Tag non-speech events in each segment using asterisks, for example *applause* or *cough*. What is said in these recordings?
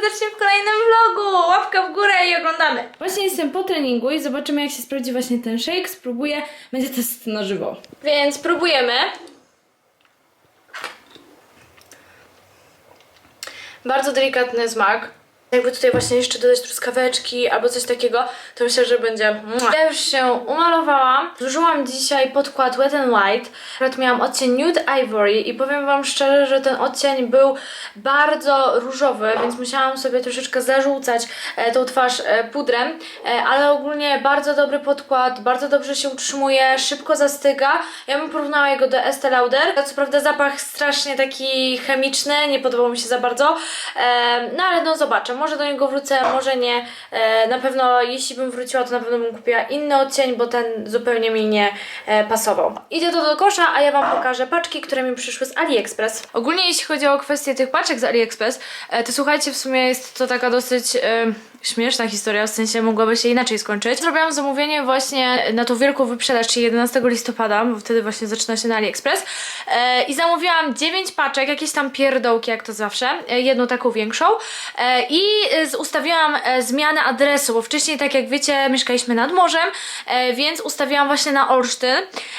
serdecznie w kolejnym vlogu. Łapka w górę i oglądamy. Właśnie jestem po treningu i zobaczymy jak się sprawdzi właśnie ten shake. Spróbuję. Będzie test na żywo. Więc próbujemy. Bardzo delikatny smak. Jakby tutaj właśnie jeszcze dodać truskaweczki albo coś takiego, to myślę, że będzie... Ja już się umalowałam. Zużyłam dzisiaj podkład Wet n White. Akurat miałam odcień Nude Ivory i powiem wam szczerze, że ten odcień był bardzo różowy, więc musiałam sobie troszeczkę zażółcać e, tą twarz e, pudrem, e, ale ogólnie bardzo dobry podkład, bardzo dobrze się utrzymuje, szybko zastyga. Ja bym porównała jego do Estee Lauder. Co prawda zapach strasznie taki chemiczny, nie podobał mi się za bardzo, no ale no zobaczę, może do niego wrócę, może nie. E, na pewno jeśli bym wróciła, to na pewno bym kupiła inny odcień, bo ten zupełnie mi nie e, pasował. Idzie to do kosza, a ja Wam pokażę paczki, które mi przyszły z AliExpress. Ogólnie jeśli chodzi o kwestię tych paczek z AliExpress, e, to słuchajcie, w sumie jest to taka dosyć... Śmieszna historia, w sensie mogłaby się inaczej skończyć. Zrobiłam zamówienie właśnie na tą wielką wyprzedaż, czyli 11 listopada, bo wtedy właśnie zaczyna się na AliExpress e, i zamówiłam 9 paczek, jakieś tam pierdołki jak to zawsze, e, jedną taką większą e, i z- ustawiłam e, zmianę adresu, bo wcześniej tak jak wiecie mieszkaliśmy nad morzem, e, więc ustawiłam właśnie na Olsztyn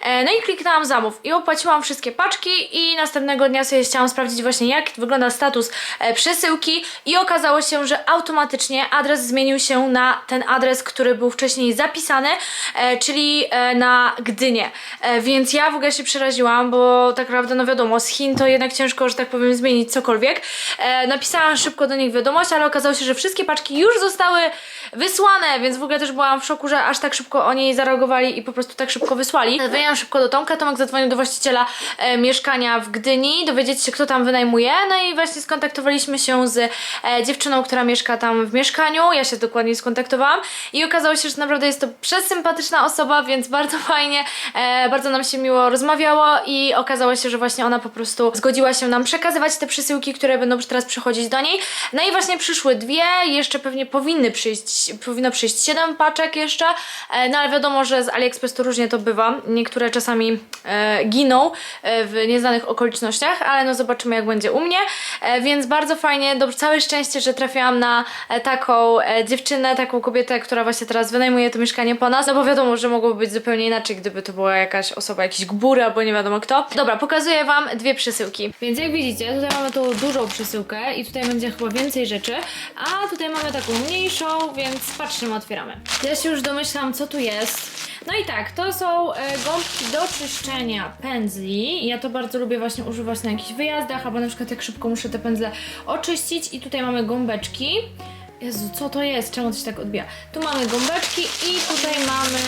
e, no i kliknęłam zamów i opłaciłam wszystkie paczki i następnego dnia sobie chciałam sprawdzić właśnie jak wygląda status przesyłki i okazało się, że automatycznie adres zmienił się na ten adres, który był wcześniej zapisany, czyli na Gdynię. Więc ja w ogóle się przeraziłam, bo tak naprawdę, no wiadomo, z Chin to jednak ciężko, że tak powiem, zmienić cokolwiek. Napisałam szybko do nich wiadomość, ale okazało się, że wszystkie paczki już zostały wysłane, więc w ogóle też byłam w szoku, że aż tak szybko oni zareagowali i po prostu tak szybko wysłali. Zadzwoniłam szybko do Tomka, Tomek zadzwonił do właściciela e, mieszkania w Gdyni, dowiedzieć się, kto tam wynajmuje, no i właśnie skontaktowaliśmy się z e, dziewczyną, która mieszka tam w mieszkaniu, ja się dokładnie skontaktowałam i okazało się, że naprawdę jest to przesympatyczna osoba, więc bardzo fajnie, e, bardzo nam się miło rozmawiało i okazało się, że właśnie ona po prostu zgodziła się nam przekazywać te przesyłki, które będą teraz przychodzić do niej. No i właśnie przyszły dwie, jeszcze pewnie powinny przyjść, powinno przyjść siedem paczek jeszcze, e, no ale wiadomo, że z AliExpress to różnie to bywa. Niektóre czasami e, giną e, w nieznanych okolicznościach, ale no zobaczymy jak będzie u mnie, e, więc bardzo fajnie, dobrze, całe szczęście, że trafiłam na e, taką dziewczynę, taką kobietę, która właśnie teraz wynajmuje to mieszkanie po nas, no bo wiadomo, że mogłoby być zupełnie inaczej, gdyby to była jakaś osoba, jakiś gbur albo nie wiadomo kto. Dobra, pokazuję Wam dwie przesyłki. Więc jak widzicie, tutaj mamy tą dużą przesyłkę i tutaj będzie chyba więcej rzeczy, a tutaj mamy taką mniejszą, więc patrzymy, otwieramy. Ja się już domyślam, co tu jest. No i tak, to są e, gąbki do czyszczenia pędzli. Ja to bardzo lubię właśnie używać na jakichś wyjazdach, albo na przykład jak szybko muszę te pędzle oczyścić. I tutaj mamy gąbeczki. Jezu, co to jest? Czemu to się tak odbija? Tu mamy gąbeczki i tutaj mamy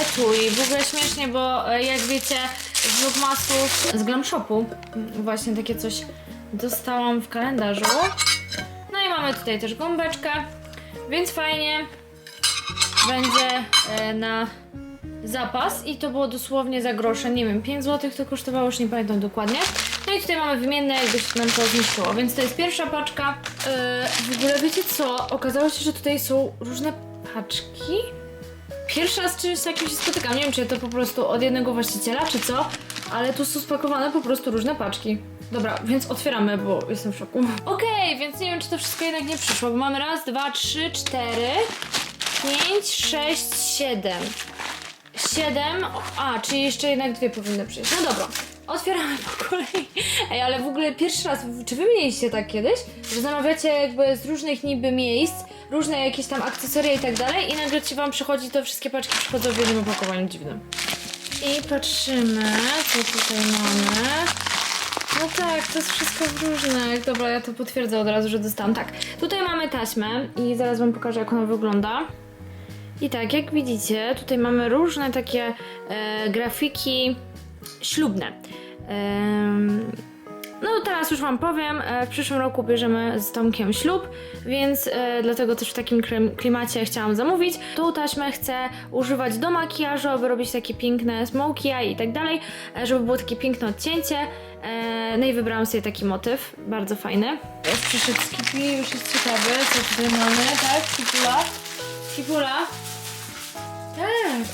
etui. W ogóle śmiesznie, bo e, jak wiecie z vlogmasów z Glam Shopu mm, właśnie takie coś dostałam w kalendarzu. Mamy tutaj też gąbeczkę, więc fajnie będzie e, na zapas i to było dosłownie za grosze, nie wiem, 5 zł to kosztowało, już nie pamiętam dokładnie. No i tutaj mamy wymienne, jakby się nam to zniszczyło, więc to jest pierwsza paczka. E, w ogóle wiecie co, okazało się, że tutaj są różne paczki. Pierwszy raz z czymś takim się spotykam, nie wiem czy to po prostu od jednego właściciela, czy co, ale tu są spakowane po prostu różne paczki. Dobra, więc otwieramy, bo jestem w szoku. Okej, więc nie wiem, czy to wszystko jednak nie przyszło, bo mamy raz, dwa, trzy, cztery, pięć, sześć, siedem. Siedem, a, czyli jeszcze jednak dwie powinny przyjść. No dobra, otwieramy po kolei. Ej, ale w ogóle pierwszy raz, czy wy mieliście tak kiedyś, że zamawiacie jakby z różnych niby miejsc, różne jakieś tam akcesoria i tak dalej i nagle ci wam przychodzi, to wszystkie paczki przychodzą w jednym opakowaniu dziwnym. I patrzymy, co tutaj mamy. No tak, to jest wszystko w różnych. Dobra, ja to potwierdzę od razu, że dostałam. Tak, tutaj mamy taśmę i zaraz wam pokażę, jak ona wygląda. I tak, jak widzicie, tutaj mamy różne takie e, grafiki ślubne. Em, no teraz już Wam powiem, e, w przyszłym roku bierzemy z Tomkiem ślub, więc e, dlatego też w takim klim- klimacie chciałam zamówić. Tą taśmę chcę używać do makijażu, aby robić takie piękne smoky eye i tak dalej, e, żeby było takie piękne odcięcie. No i wybrałam sobie taki motyw, bardzo fajny. Jest przyszedł Skippy, już jest ciekawy, co tutaj mamy, tak? Skipula? Skipula? Tak.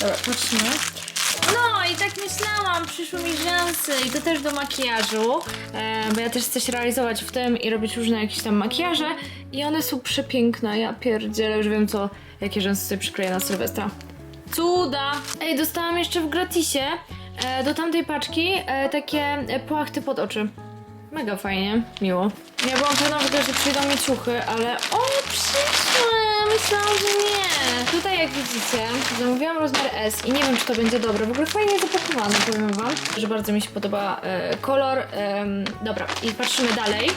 Dobra, patrzymy. No i tak myślałam, przyszły mi rzęsy i to też do makijażu, e, bo ja też chcę się realizować w tym i robić różne jakieś tam makijaże i one są przepiękne, ja pierdzielę, już wiem co, jakie rzęsy sobie przykleję na Sylwestra. Cuda! Ej, dostałam jeszcze w gratisie e, do tamtej paczki e, takie płachty pod oczy. Mega fajnie, miło. Ja byłam pewna że przyjdą mi ciuchy, ale o, przyszły! Myślałam, że nie. Tutaj jak widzicie, zamówiłam rozmiar S i nie wiem, czy to będzie dobre. W ogóle fajnie zapakowane, powiem wam, że bardzo mi się podoba e, kolor. Dobra, i patrzymy dalej.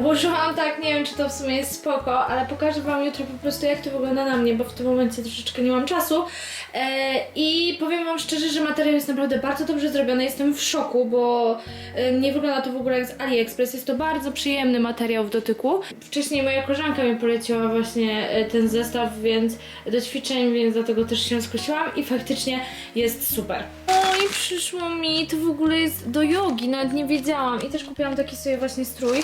Ułożyłam tak, nie wiem czy to w sumie jest spoko, ale pokażę wam jutro po prostu jak to wygląda na mnie, bo w tym momencie troszeczkę nie mam czasu. E, I powiem wam szczerze, że materiał jest naprawdę bardzo dobrze zrobiony. Jestem w szoku, bo e, nie wygląda to w ogóle jak z AliExpress. Jest to bardzo przyjemny materiał w dotyku. Wcześniej moja koleżanka mi poleciła właśnie e, ten zestaw, więc do ćwiczeń, więc dlatego też się skusiłam i faktycznie jest super. I przyszło mi, to w ogóle jest do jogi, nawet nie wiedziałam. I też kupiłam taki sobie właśnie strój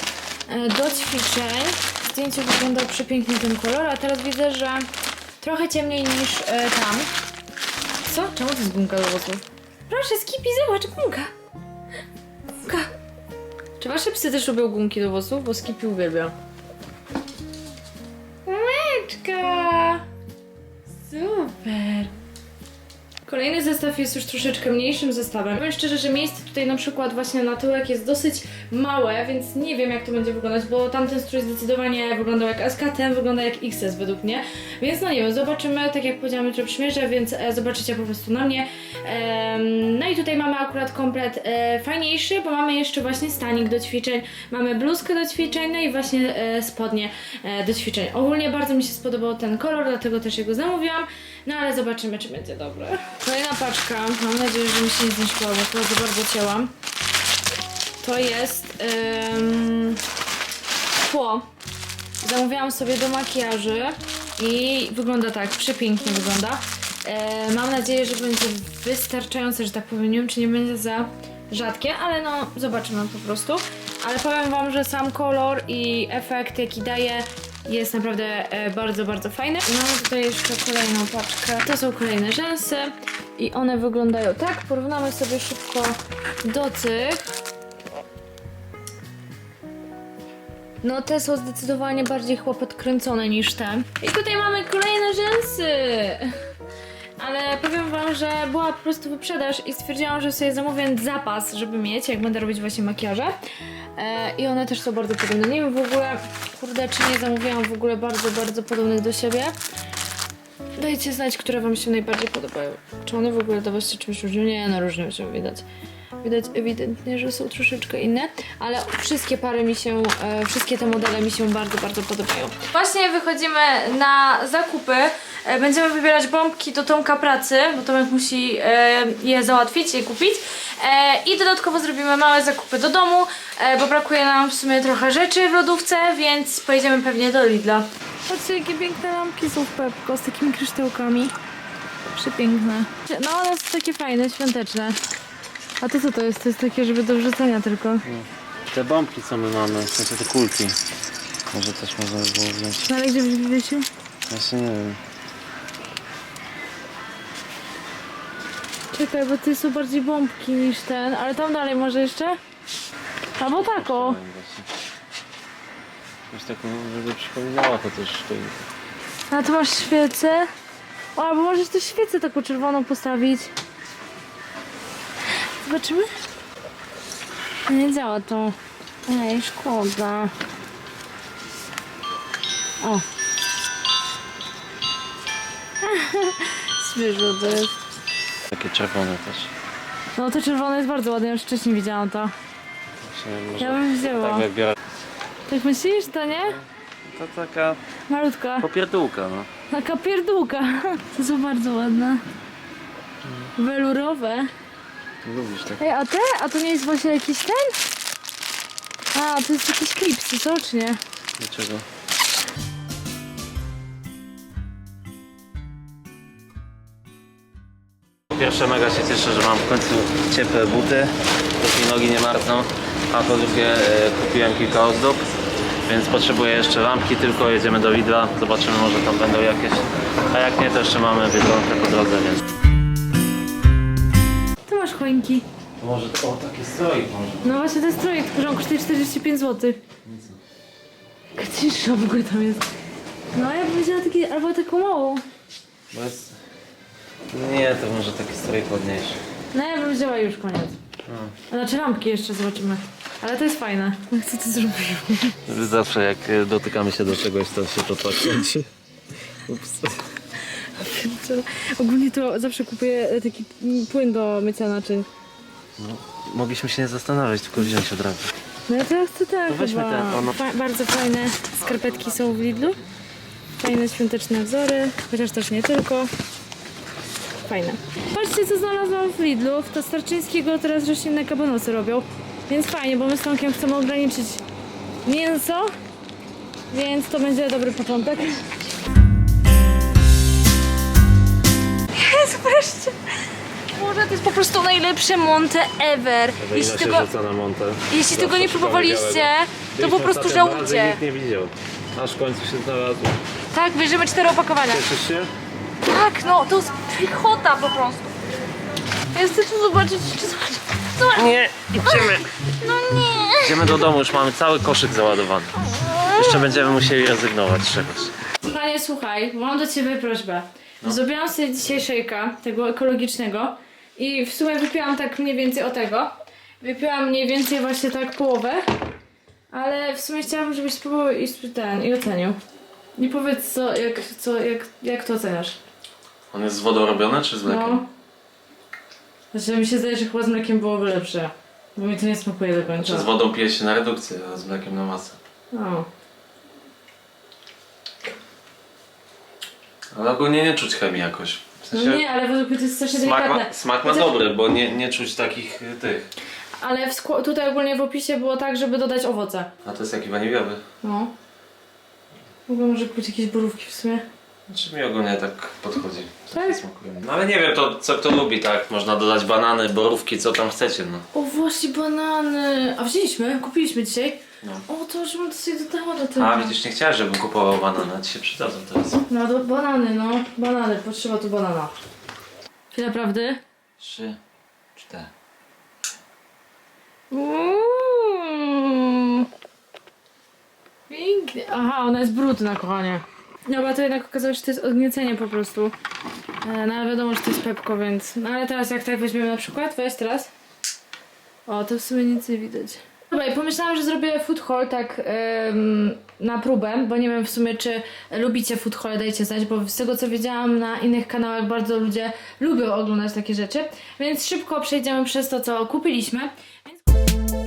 e, do ćwiczeń. W zdjęciu wyglądał przepięknie ten kolor, a teraz widzę, że trochę ciemniej niż e, tam. Co? Czemu to jest gumka do włosów? Proszę, Skipi, zobacz, gumka. Gumka. Czy wasze psy też lubią gumki do włosów? Bo Skipi uwielbia. Meczka! Super! Kolejny zestaw jest już troszeczkę mniejszym zestawem. Powiem szczerze, że miejsce tutaj na przykład właśnie na tyłek jest dosyć małe, więc nie wiem jak to będzie wyglądać, bo tamten strój zdecydowanie wyglądał jak SK, ten wygląda jak XS według mnie. Więc no nie wiem, zobaczymy, tak jak powiedziałam, jutro przymierzę, więc e, zobaczycie po prostu na mnie. No i tutaj mamy akurat komplet e, fajniejszy, bo mamy jeszcze właśnie stanik do ćwiczeń, mamy bluzkę do ćwiczeń, no i właśnie e, spodnie do ćwiczeń. Ogólnie bardzo mi się spodobał ten kolor, dlatego też jego zamówiłam, no ale zobaczymy, czy będzie dobre. Kolejna paczka, mam nadzieję, że mi się nie zniszczyła, bo bardzo cięłam. To jest em, tło. Zamówiłam sobie do makijaży i wygląda tak, przepięknie wygląda. E, mam nadzieję, że będzie wystarczające, że tak powiem. Nie wiem, czy nie będzie za rzadkie, ale no zobaczymy po prostu. Ale powiem Wam, że sam kolor i efekt, jaki daje, jest naprawdę e, bardzo, bardzo fajny. Mamy tutaj jeszcze kolejną paczkę. To są kolejne rzęsy i one wyglądają tak. Porównamy sobie szybko do tych. No te są zdecydowanie bardziej chyba podkręcone niż te. I tutaj mamy kolejne rzęsy. Ale powiem wam, że była po prostu wyprzedaż i stwierdziłam, że sobie zamówię zapas, żeby mieć, jak będę robić właśnie makijaże. E, I one też są bardzo podobne. Nie wiem w ogóle, kurde, czy nie zamówiłam w ogóle bardzo, bardzo podobnych do siebie. Dajcie znać, które wam się najbardziej podobają. Czy one w ogóle do was się czymś różnią? Nie, no różnią się, widać. Widać ewidentnie, że są troszeczkę inne, ale wszystkie pary mi się, e, wszystkie te modele mi się bardzo, bardzo podobają. Właśnie wychodzimy na zakupy. E, będziemy wybierać bombki do Tomka pracy, bo Tomek musi e, je załatwić, je kupić. E, I dodatkowo zrobimy małe zakupy do domu, e, bo brakuje nam w sumie trochę rzeczy w lodówce, więc pojedziemy pewnie do Lidla. Patrzcie, jakie piękne lampki są w Pepko z takimi kryształkami. Przepiękne. No one są takie fajne, świąteczne. A to co to jest? To jest takie, żeby do wrzucenia tylko. Te bombki co my mamy, w sensie te kulki. Może też można by było wziąć. No ale gdzie? Właśnie nie wiem. Czekaj, bo ty są bardziej bombki niż ten, ale tam dalej może jeszcze? Albo tak o. Taką, żeby przypominała to A tu masz świecę. O, albo możesz też świecę taką czerwoną postawić. Zobaczymy? Nie działa to. Ej, szkoda. O. *laughs* Zwierzę to jest. takie czerwone też. No to czerwone jest bardzo ładne, już wcześniej widziałam to. Właśnie może Ja bym wzięła. tak biorę. Tak myślisz, to nie? To taka Malutka. popierdółka, no. Taka pierdółka. *laughs* To są bardzo ładne. Welurowe. Lubisz tak? Ej, a te? A to nie jest właśnie jakiś ten? A, to jest jakiś klipsy, co czy nie? Dlaczego? Po pierwsze mega się cieszę, że mam w końcu ciepłe buty, dopóki nogi nie marzną, a po drugie e, kupiłem kilka ozdób, więc potrzebuję jeszcze lampki tylko, jedziemy do Lidla, zobaczymy może tam będą jakieś, a jak nie to jeszcze mamy Biedronkę po drodze, więc... masz choinki? To może, o taki stroik może. No właśnie to projekt, tylko że on kosztuje 45 zł. Cisza w ogóle tam jest. No ja bym wzięła taki, albo taką małą. Bo jest... Nie, to może taki stroik ładniejszy. No ja bym wzięła już koniec. A Znaczy lampki jeszcze zobaczymy. Ale to jest fajne. No co ty zrobił? Zawsze jak e, dotykamy się do czegoś, to się to tak kończy. *laughs* *laughs* Ogólnie to zawsze kupuję e, taki płyn do mycia naczyń. Mogliśmy się nie zastanawiać, tylko wziąć od razu. No ja teraz chcę tak To weźmy chyba. ono- Fa- bardzo fajne skarpetki są w Lidlu. Fajne świąteczne wzory, chociaż też nie tylko. Fajne. Patrzcie co znalazłam w Lidlu. To Starczyńskiego teraz roślinne kabanosy robią. Więc fajnie, bo my z Tomkiem chcemy ograniczyć mięso. Więc to będzie dobry początek. To jest po prostu najlepsze Monte ever. Jeśli tego, rzuca na montę. jeśli tego nie próbowaliście, to po prostu żałujcie. Nikt nie widział. Aż w końcu się znalazło. Tak, bierzemy cztery opakowania. Cieszysz się? Tak, no, to jest pychota po prostu. Ja chcę tu zobaczyć, czy zobaczyć. Zobacz. Nie, idziemy. No nie. Idziemy do domu, już mamy cały koszyk załadowany. Jeszcze będziemy musieli rezygnować z czegoś. Panie, słuchaj, mam do ciebie prośbę. Zrobiłam sobie dzisiaj szejka, tego ekologicznego i w sumie wypiłam tak mniej więcej o tego. Wypiłam mniej więcej właśnie tak połowę, ale w sumie chciałabym, żebyś spróbował i ten, i ocenił. I powiedz co, jak, co, jak, jak to oceniasz? On jest z wodą robiony czy z No. Znaczy mi się zdaje, że chyba z mlekiem byłoby lepsze. Bo mi to nie smakuje do końca. Czy z wodą pije się na redukcję, a z mlekiem na masę. No. Ale ogólnie nie czuć chemii jakoś. W no sensie nie, ale według mnie to jest strasznie smak, delikatne. ma, smak ma Chociaż- dobry, bo nie, nie czuć takich y, tych. Ale w skło- tutaj ogólnie w opisie było tak, żeby dodać owoce. A to jest jaki waniliowy. No. W ogóle może kupić jakieś borówki w sumie. Znaczy mi ogólnie tak podchodzi. Tak? Smakuje. No ale nie wiem, to co kto lubi, tak? Można dodać banany, borówki, co tam chcecie, no. O właśnie banany. A wzięliśmy? Kupiliśmy dzisiaj? No. O to, żebym to sobie dodała do tego. A widzisz, nie chciałeś, żebym kupował banany, a ci się przydadzą teraz. No do banany, no. Banany, potrzeba tu banana. Chwila prawdy. Trzy, cztery. Uuu. Pięknie. Aha, ona jest brudna, kochanie. No bo to jednak okazało się, że to jest odgniecenie po prostu. E, No ale wiadomo, że to jest pepko, więc... No ale teraz jak tak weźmiemy na przykład, weź teraz. O, to w sumie nic nie widać. Dobra, i pomyślałam, że zrobię food haul tak em, na próbę, bo nie wiem w sumie, czy lubicie food haul, dajcie znać, bo z tego co wiedziałam na innych kanałach bardzo ludzie lubią oglądać takie rzeczy. Więc szybko przejdziemy przez to, co kupiliśmy. Więc...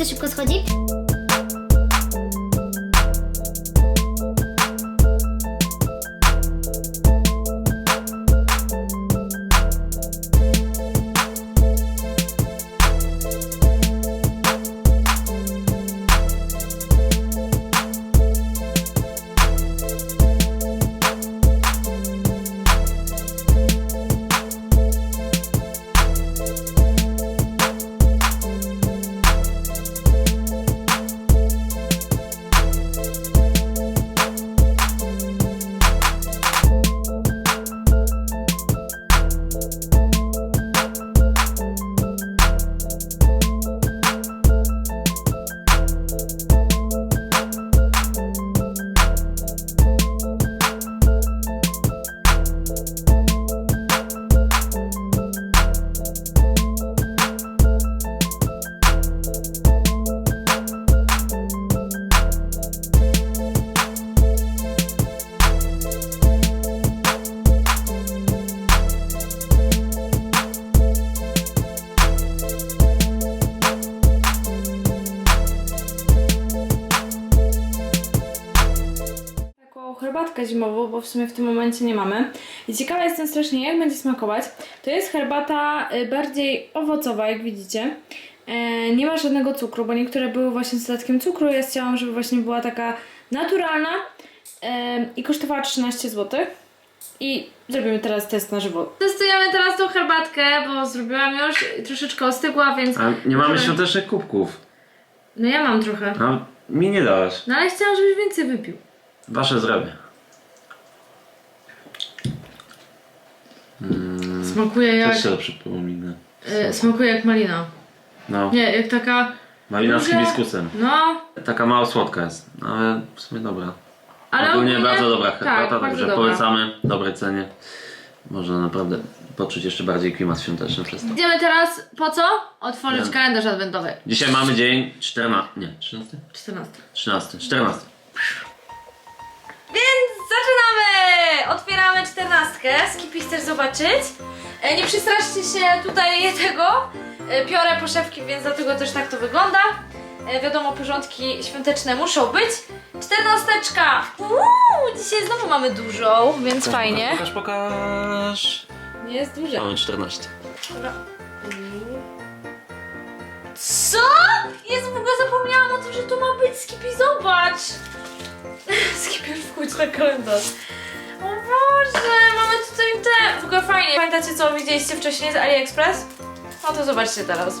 Żółty szybko schodzi. Herbatkę zimową, bo w sumie w tym momencie nie mamy. I ciekawa jestem strasznie, jak będzie smakować. To jest herbata y, bardziej owocowa, jak widzicie. E, nie ma żadnego cukru, bo niektóre były właśnie z dodatkiem cukru. Ja chciałam, żeby właśnie była taka naturalna e, i kosztowała 13 zł. I zrobimy teraz test na żywo. Testujemy teraz tą herbatkę, bo zrobiłam już troszeczkę ostygła, więc... A nie mamy Możemy- świątecznych kubków. No ja mam trochę. A mi nie dałaś. No ale chciałam, żebyś więcej wypił. Wasze zrobię. Smakuje jak... Też się przypominę. y, smakuje jak malina. No, Nie, jak taka... malina z Duże- hibiskusem. No, Taka mało słodka jest, no, ale w sumie dobra. ale Ogólnie ogólnie- bardzo dobra tak, herbata, bardzo także dobra. polecamy, w dobrej cenie. Można naprawdę poczuć jeszcze bardziej klimat świąteczny przez to. Idziemy teraz, po co? Otworzyć Nie. kalendarz adwentowy. Dzisiaj mamy dzień 14, nie, 13? 14. 13, 14. Więc zaczynamy! Otwieramy czternastkę. Skipi chcesz zobaczyć? E, nie przestraszcie się tutaj tego. E, piorę poszewki, więc dlatego też tak to wygląda. E, wiadomo, porządki świąteczne muszą być. Czternasteczka! Uuu, dzisiaj znowu mamy dużą, więc fajnie. Pokaż, pokaż. Nie jest duża. Mamy 14. Dobra. Co? Jezu, w ogóle zapomniałam o tym, że tu ma być Skippy, zobacz! Już wchódź na kalendarz. O Boże, mamy tutaj te... W ogóle fajnie. Pamiętacie co widzieliście wcześniej z AliExpress? No to zobaczcie teraz.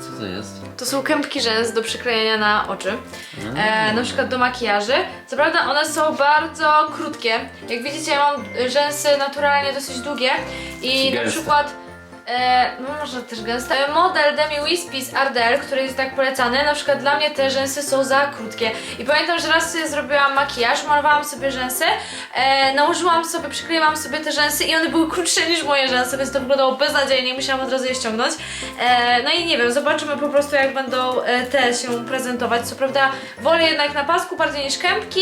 Co to jest? To są kępki rzęs do przyklejenia na oczy. E, na przykład do makijaży. Co prawda one są bardzo krótkie. Jak widzicie, ja mam rzęsy naturalnie dosyć długie i na Gęste. przykład e, no może też gęste. Model Demi Wispy z Ardell, który jest tak polecany, na przykład dla mnie te rzęsy są za krótkie. I pamiętam, że raz sobie zrobiłam makijaż, malowałam sobie rzęsy, e, nałożyłam sobie, przykleiłam sobie te rzęsy i one były krótsze niż moje rzęsy, więc to wyglądało beznadziejnie i musiałam od razu je ściągnąć. E, no i nie wiem, zobaczymy po prostu jak będą e, te się prezentować. Co prawda wolę jednak na pasku bardziej niż kępki,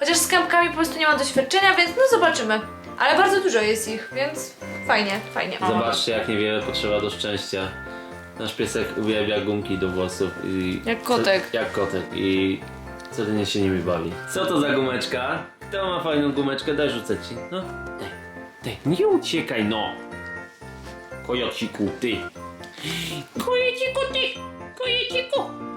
chociaż z kępkami po prostu nie mam doświadczenia, więc no zobaczymy. Ale bardzo dużo jest ich, więc fajnie, fajnie. Zobaczcie jak niewiele potrzeba do szczęścia. Nasz piesek uwielbia gumki do włosów i... Jak kotek. Co, jak kotek i codziennie się nimi bawi. Co to za gumeczka? Kto ma fajną gumeczkę? Daj rzucę ci. No, daj. Daj, nie uciekaj no! Kojociku, ty! Kojociku, ty! Kojociku!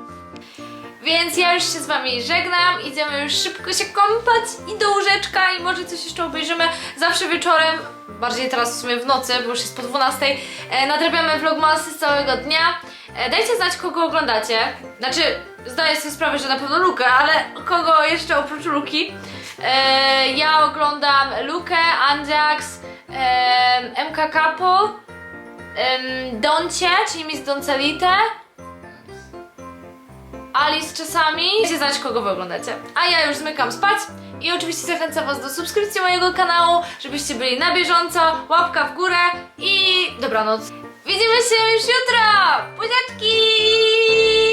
Więc ja już się z wami żegnam, idziemy już szybko się kąpać i do łóżeczka i może coś jeszcze obejrzymy. Zawsze wieczorem, bardziej teraz w sumie w nocy, bo już jest po 12, e, nadrabiamy vlogmasy z całego dnia. E, dajcie znać kogo oglądacie. Znaczy, zdaję sobie sprawę, że na pewno Lukę, ale kogo jeszcze oprócz Luki. E, ja oglądam Lukę, Andziax, e, MK Capo, em, Doncie, czyli Miss Doncelite. Alice czasami. Dajcie znać, kogo wy oglądacie. A ja już zmykam spać i oczywiście zachęcam was do subskrypcji mojego kanału, żebyście byli na bieżąco, łapka w górę i dobranoc. Widzimy się już jutro! Buziaczki!